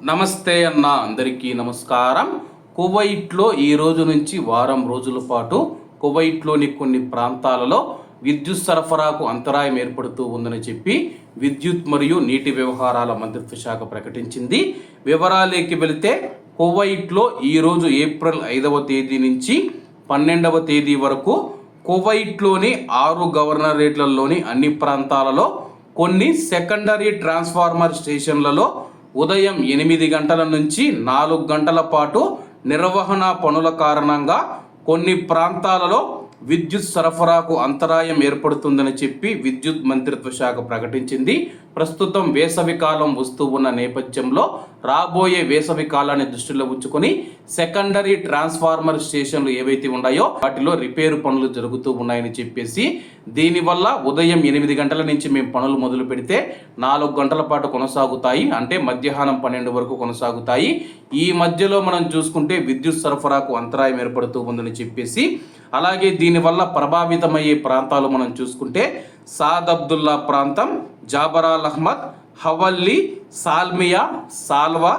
నమస్తే అన్న అందరికీ నమస్కారం. కువైట్లో ఈ రోజు నుంచి వారం రోజుల పాటు కువైట్లోని కొన్ని ప్రాంతాలలో విద్యుత్ సరఫరాకు అంతరాయం ఏర్పడుతూ ఉందని చెప్పి విద్యుత్ మరియు నీటి వ్యవహారాల మంత్రిత్వ శాఖ ప్రకటించింది. వివరాలేకి వెళితే కువైట్లో ఈరోజు ఏప్రిల్ ఐదవ తేదీ నుంచి పన్నెండవ తేదీ వరకు కువైట్లోని ఆరు గవర్నరేట్లలోని అన్ని ప్రాంతాలలో కొన్ని సెకండరీ ట్రాన్స్ఫార్మర్ స్టేషన్లలో ఉదయం ఎనిమిది గంటల నుంచి నాలుగు గంటల పాటు నిర్వహణ పనుల కారణంగా కొన్ని ప్రాంతాలలో విద్యుత్ సరఫరాకు అంతరాయం ఏర్పడుతుందని చెప్పి విద్యుత్ మంత్రిత్వ శాఖ ప్రకటించింది. ప్రస్తుతం వేసవి కాలం వస్తూ ఉన్న నేపథ్యంలో రాబోయే వేసవి కాలాన్ని దృష్టిలో ఉంచుకొని సెకండరీ ట్రాన్స్ఫార్మర్ స్టేషన్లు ఏవైతే ఉన్నాయో వాటిలో రిపేరు పనులు జరుగుతూ ఉన్నాయని చెప్పేసి దీనివల్ల ఉదయం ఎనిమిది గంటల నుంచి మేము పనులు మొదలు పెడితే నాలుగు గంటల పాటు కొనసాగుతాయి. అంటే మధ్యాహ్నం పన్నెండు వరకు కొనసాగుతాయి. ఈ మధ్యలో మనం చూసుకుంటే విద్యుత్ సరఫరాకు అంతరాయం ఏర్పడుతూ ఉందని చెప్పేసి అలాగే దీనివల్ల ప్రభావితమయ్యే ప్రాంతాలు మనం చూసుకుంటే సాద్ అబ్దుల్లా ప్రాంతం Jaber Al Ahmad Hawally Salmiya Salwa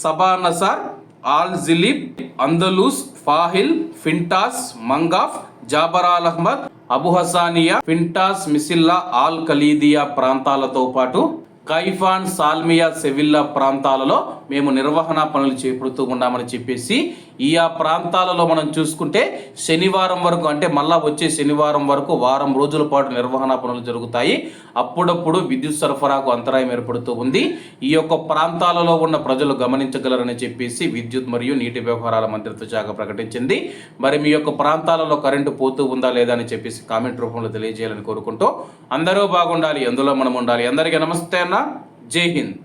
Sabah Al Nasser Al Jleeb Andalus Fahaheel Fintas Mangaf Jaber Al Ahmad Abu Hasaniya Fintas Messila Al Khalidiya ప్రాంతాలతో పాటు కైఫాన్ సాల్మియా సెవిల్లా ప్రాంతాలలో మేము నిర్వహణ పనులు చేపడుతూ ఉన్నామని చెప్పేసి ఈ ఆ ప్రాంతాలలో మనం చూసుకుంటే శనివారం వరకు అంటే మళ్ళా వచ్చే శనివారం వరకు వారం రోజుల పాటు నిర్వహణ పనులు జరుగుతాయి. అప్పుడప్పుడు విద్యుత్ సరఫరాకు అంతరాయం ఏర్పడుతూ ఉంది. ఈ యొక్క ప్రాంతాలలో ఉన్న ప్రజలు గమనించగలరని చెప్పేసి విద్యుత్ మరియు నీటి వ్యవహారాల మంత్రిత్వ శాఖ ప్రకటించింది. మరి మీ యొక్క ప్రాంతాలలో కరెంటు పోతూ ఉందా లేదా అని చెప్పేసి కామెంట్ రూపంలో తెలియజేయాలని కోరుకుంటూ అందరూ బాగుండాలి ఎందులో మనం ఉండాలి. అందరికీ నమస్తే అన్న. జై హింద్.